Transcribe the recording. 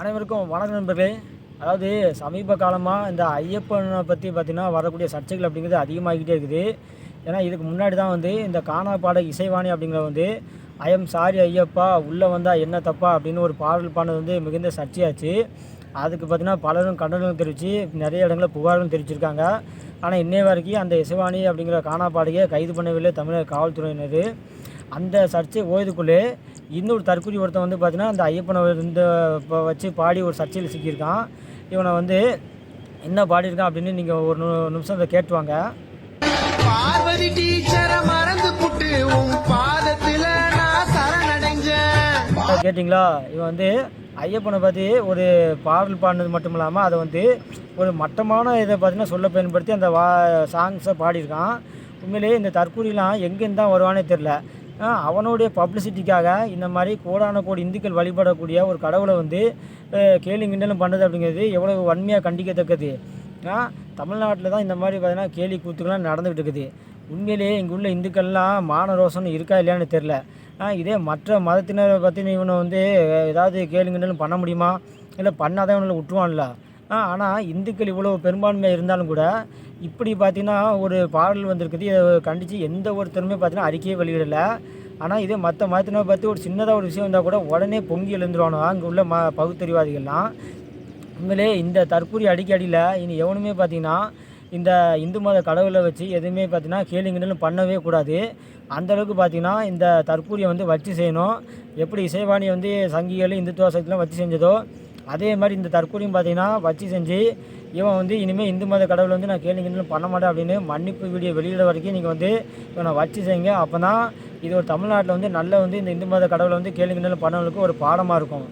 அனைவருக்கும் வணக்கம் நண்பர்களே. அதாவது சமீப காலமாக இந்த ஐயப்பனை பற்றி பார்த்திங்கன்னா வரக்கூடிய சர்ச்சைகள் அப்படிங்கிறது அதிகமாகிக்கிட்டே இருக்குது. ஏன்னா இதுக்கு முன்னாடி தான் வந்து இந்த காணாப்பாட இசைவாணி அப்படிங்கிற வந்து ஐயம் சாரி ஐயப்பா உள்ளே வந்தால் என்ன தப்பா? அப்படின்னு ஒரு பாடல் பாடினது வந்து மிகுந்த சர்ச்சையாச்சு. அதுக்கு பார்த்தீங்கன்னா பலரும் கண்டனம் தெரிவித்து நிறைய இடங்களில் புகார்களும் தெரிவிச்சிருக்காங்க. ஆனால் இன்னைய வரைக்கும் அந்த இசைவாணி அப்படிங்கிற காணாப்பாடையை கைது பண்ணவில்லை தமிழக காவல்துறையினர். அந்த சர்ச்சை ஓய்துக்குள்ளே இன்னொரு தற்கொலை ஒருத்தன் வந்து பார்த்தீங்கன்னா அந்த ஐயப்பனை இந்த இப்போ வச்சு பாடி ஒரு சர்ச்சையில் சிக்கியிருக்கான். இவனை வந்து என்ன பாடியிருக்கான் அப்படின்னு நீங்கள் ஒரு நிமிஷம் அதை கேட்டுவாங்க. பார்வதி டீச்சரை மறந்து புட்டு உன் பாதத்துல நான் சரணடைஞ்சேன். அதை கேட்டிங்களா? இவன் வந்து ஐயப்பனை பற்றி ஒரு பாடல் பாடினது மட்டும் இல்லாமல் அதை வந்து ஒரு மட்டமான இதை பார்த்தீங்கன்னா சொல்ல பயன்படுத்தி அந்த வா சாங்ஸை பாடியிருக்கான். உண்மையிலேயே இந்த தற்கூரிலாம் எங்கேருந்து தான் வருவானே தெரில அவனுடைய பப்ளிசிட்டிக்காக இந்த மாதிரி கோடான கோடி இந்துக்கள் வழிபடக்கூடிய ஒரு கடவுளை வந்து கேலி கிண்டலும் பண்ணுறது அப்படிங்கிறது எவ்வளோ வன்மையாக கண்டிக்கத்தக்கது. தமிழ்நாட்டில் தான் இந்த மாதிரி பார்த்தீங்கன்னா கேலி கூத்துக்கெல்லாம் நடந்துகிட்டு இருக்குது. உண்மையிலேயே இங்கே உள்ள இந்துக்கள்லாம் மான ரோசம் இருக்கா இல்லையான்னு தெரில இதே மற்ற மதத்தினரை பற்றி இவனை வந்து ஏதாவது கேளுங்கன்னு பண்ண முடியுமா? இல்லை பண்ணாதான் இவனை விட்டுருவான்ல ஆனால் இந்துக்கள் இவ்வளோ பெரும்பான்மையாக இருந்தாலும் கூட இப்படி பார்த்தீங்கன்னா ஒரு பாடல் வந்திருக்குது. இதை கண்டித்து எந்த ஒருத்தருமே பார்த்தீங்கன்னா அறிக்கையே வெளியிடலை. ஆனால் இதே மற்ற மதத்தினரை பார்த்து ஒரு சின்னதாக ஒரு விஷயம் வந்தால் கூட உடனே பொங்கி எழுந்துருவானோ அங்கே உள்ள ம பகுத்தறிவாதிகள்லாம். உண்மையிலே இந்த தற்கூரி அடிக்கடியில் இனி எவனுமே பார்த்தீங்கன்னா இந்த இந்து மத கடவுளை வச்சு எதுவுமே பார்த்தீங்கன்னா கேளுங்கன்னு பண்ணவே கூடாது. அந்த அளவுக்கு இந்த தற்கூரியை வந்து வச்சு செய்யணும். எப்படி இசைவாணி வந்து சங்கிகள் இந்துத்துவ சக்திலாம் வச்சு செஞ்சதோ அதே மாதிரி இந்த தற்கொலையும் பார்த்தீங்கன்னா வச்சு செஞ்சு இவன் வந்து இனிமேல் இந்து மத கடவுளை வந்து நான் கேளுங்கன்னு பண்ண மாட்டேன் அப்படின்னு மன்னிப்பு வீடியோ வெளியிட வரைக்கும் நீங்கள் வந்து இவனை வச்சு செய்யுங்க. அப்போ தான் இது ஒரு தமிழ்நாட்டில் வந்து நல்ல வந்து இந்த இந்து மத கடவுளை வந்து கேளுங்கன்னு பண்ணவங்களுக்கு ஒரு பாடமாக இருக்கும்.